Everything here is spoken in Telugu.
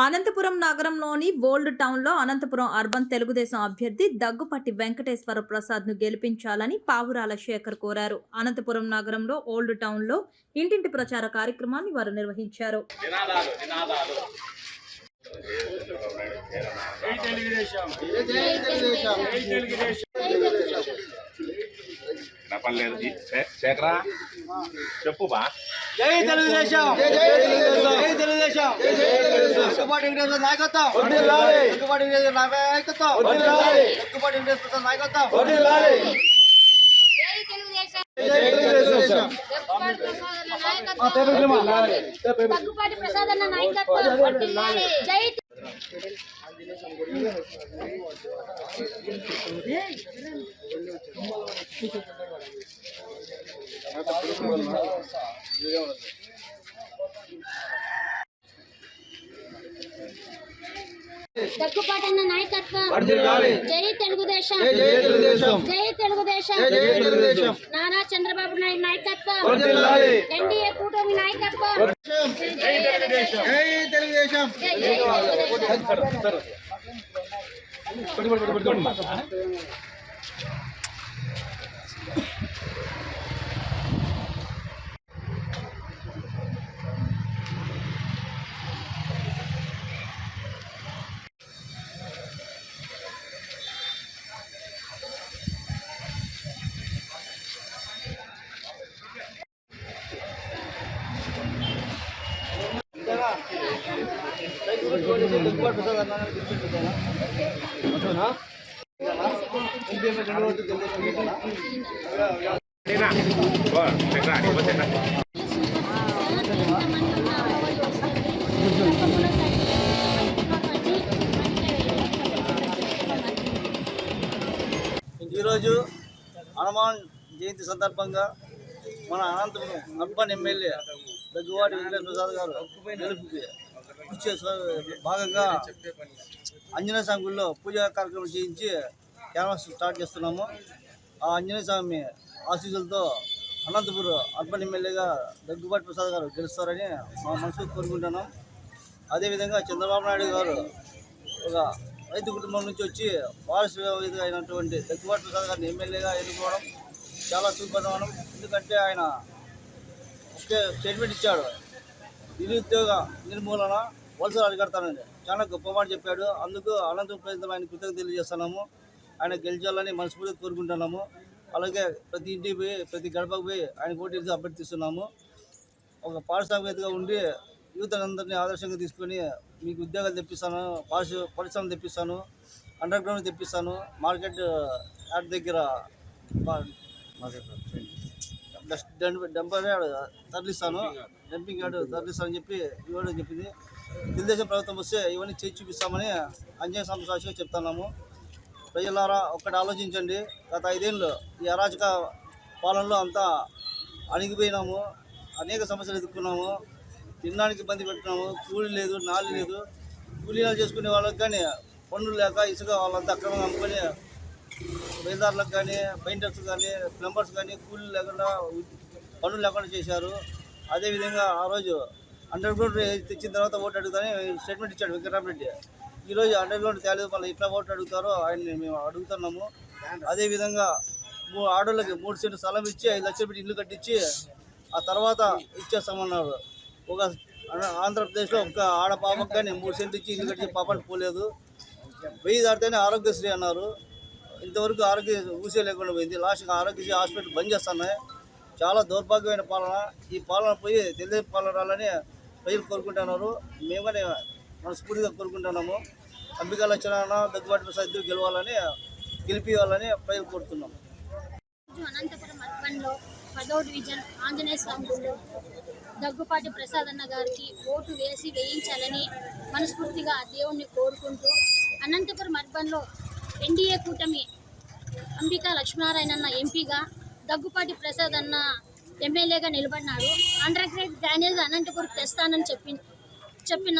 అనంతపురం నగరంలోని ఓల్డ్ టౌన్లో అనంతపురం అర్బన్ తెలుగుదేశం అభ్యర్థి దగ్గుపట్టి వెంకటేశ్వర ప్రసాద్ను గెలిపించాలని పావురాల శేఖర్ కోరారు. అనంతపురం నగరంలో ఓల్డ్ టౌన్లో ఇంటింటి ప్రచార కార్యక్రమాన్ని వారు నిర్వహించారు. చెప్పు బా. జై తెలుగుదేశం జై తెలుగుదేశం జై తెలుగుదేశం జై తెలుగుదేశం దగ్గుబాటి వెంకటేశ్వర నాయకత్వం వర్ధిల్లాలి దగ్గుబాటి వెంకటేశ్వర నాయకత్వం వర్ధిల్లాలి దగ్గుబాటి వెంకటేశ్వర నాయకత్వం వర్ధిల్లాలి జై తెలుగుదేశం జై తెలుగుదేశం దగ్గుపాటి ప్రసాదన్న నాయకత్వం దగ్గుపాటి ప్రసాదన్న నాయకత్వం జై దగ్గుపాటన్న నాయకత్వం. జై తెలుగుదేశం. జై జై తెలుగుదేశం. నారా చంద్రబాబు నాయుడు నాయకత్వం. ఎన్డీఏ కూటమి నాయకత్వం. జై తెలుగుదేశం. జై తెలుగుదేశం. ఈరోజు హనుమాన్ జయంతి సందర్భంగా మన అనంతపురం అర్బన్ ఎమ్మెల్యే దగ్గువాటి వెంకటేశ్వర ప్రసాద్ గారు గెలుపుకి కృషి భాగంగా ఆంజనేయ స్వామి గుడిలో పూజా కార్యక్రమం చేయించి క్యాన్వాస్ స్టార్ట్ చేస్తున్నాము. ఆ ఆంజనేయ స్వామి ఆశీస్సులతో అనంతపురం అర్బన్ ఎమ్మెల్యేగా దగ్గుబాటి ప్రసాద్ గారు గెలుస్తారని మా మనసు కోరుకుంటున్నాం. అదేవిధంగా చంద్రబాబు నాయుడు గారు ఒక రైతు కుటుంబం నుంచి వచ్చి పారిశ్రామిక అయినటువంటి దగ్గుబాటి ప్రసాద్ గారిని ఎమ్మెల్యేగా ఎన్నుకోవడం చాలా సుపరిమాణం ఎందుకంటే ఆయన ఒకే స్టేట్మెంట్ ఇచ్చాడు. నిరుద్యోగ నిర్మూలన వలసలు అరికడతానని చాలా గొప్ప మాట చెప్పాడు. అందుకు అనంతరం ప్రజలు ఆయన కృతజ్ఞత తెలియజేస్తున్నాము. ఆయన గెలిచాలని మనస్ఫూర్తిగా కోరుకుంటున్నాము. అలాగే ప్రతి ఇంటికి పోయి ప్రతి గడపకు పోయి ఆయన పోటీ అభ్యర్థిస్తున్నాము. ఒక పారిశ్రామికవేత్తగా ఉండి యువతలందరినీ ఆదర్శంగా తీసుకొని మీకు ఉద్యోగాలు తెప్పిస్తాను పారిశ్ర పరిశ్రమలు తెప్పిస్తాను అండర్ గ్రౌండ్ తెప్పిస్తాను మార్కెట్ యాడ్ దగ్గర డంపర్ యార్డ్ తరలిస్తాను. డంపింగ్ యార్డ్ తరలిస్తానని చెప్పి ఇవ్వడం చెప్పింది. తెలుగుదేశం ప్రభుత్వం వస్తే ఇవన్నీ చేసి చూపిస్తామని అంజనేయ సంస్థ సాక్షిగా చెప్తున్నాము. ప్రజలారా ఒక్కటి ఆలోచించండి. గత ఐదేళ్ళు ఈ అరాచక పాలనలో అంతా అణిగిపోయినాము. అనేక సమస్యలు ఎదుర్కొన్నాము. తినడానికి ఇబ్బంది పెట్టినాము. కూలి లేదు నాలి లేదు. కూలీలు చేసుకునే వాళ్ళకి కానీ పనులు లేక ఇసుక వాళ్ళంతా అక్రమంగా అమ్ముకొని బయలుదారులకు కానీ పెయింటర్స్ కానీ ప్లంబర్స్ కానీ కూలీ లేకుండా పనులు లేకుండా చేశారు. అదేవిధంగా ఆ రోజు అండర్ గ్రౌండ్ తెచ్చిన తర్వాత ఓటు అడుగుతానే స్టేట్మెంట్ ఇచ్చాడు వెంకటరామరెడ్డి. ఈరోజు అండర్ గ్రౌండ్ తేలేదు మళ్ళీ ఇట్లా ఓటు అడుగుతారో ఆయన్ని మేము అడుగుతున్నాము. అదేవిధంగా మూ ఆడోళ్ళకి మూడు సెంట్లు స్థలం ఇచ్చి ఐదు లక్షలు పెట్టి ఇల్లు కట్టించి ఆ తర్వాత ఇచ్చేస్తామన్నారు. ఒక ఆంధ్రప్రదేశ్లో ఒక ఆడ పాపకు కానీ మూడు సెంట్లు ఇచ్చి ఇల్లు కట్టించి పాపానికి పోలేదు. వెయ్యి దాటితేనే ఆరోగ్యశ్రీ అన్నారు. ఇంతవరకు ఆరోగ్య ఊసే లేకుండా పోయింది. లాస్ట్గా ఆరోగ్యశ్రీ హాస్పిటల్ బంద్ చేస్తున్నాయి చాలా దౌర్భాగ్యమైన పాలన. ఈ పాలన పోయి తెలుగు పాలన రాలని ప్రజలు కోరుకుంటున్నారు. మేము కానీ మనస్ఫూర్తిగా కోరుకుంటున్నాము. అంబికా లక్ష్మణ దగ్గుబాటు ప్రసాద్ ఇద్దరు గెలవాలని గెలిపివ్వాలని ప్రజలు కోరుతున్నాము. అనంతపురం అర్బన్లో పదో డివిజన్ ఆంజనేయ స్వామి గుడిలో దగ్గుపాటి ప్రసాద్ అన్న గారికి ఓటు వేసి వేయించాలని మనస్ఫూర్తిగా దేవుణ్ణి కోరుకుంటూ అనంతపురం అర్బన్లో ఎన్డీఏ కూటమి అంబికా లక్ష్మీనారాయణ ఎంపీగా దగ్గుపాటి ప్రసాద్ అన్న ఎమ్మెల్యేగా నిలబడినాడు. అండర్ గ్రేడ్ డ్రైనేజ్ అనంతపూర్ తెస్తానని చెప్పి చెప్పిన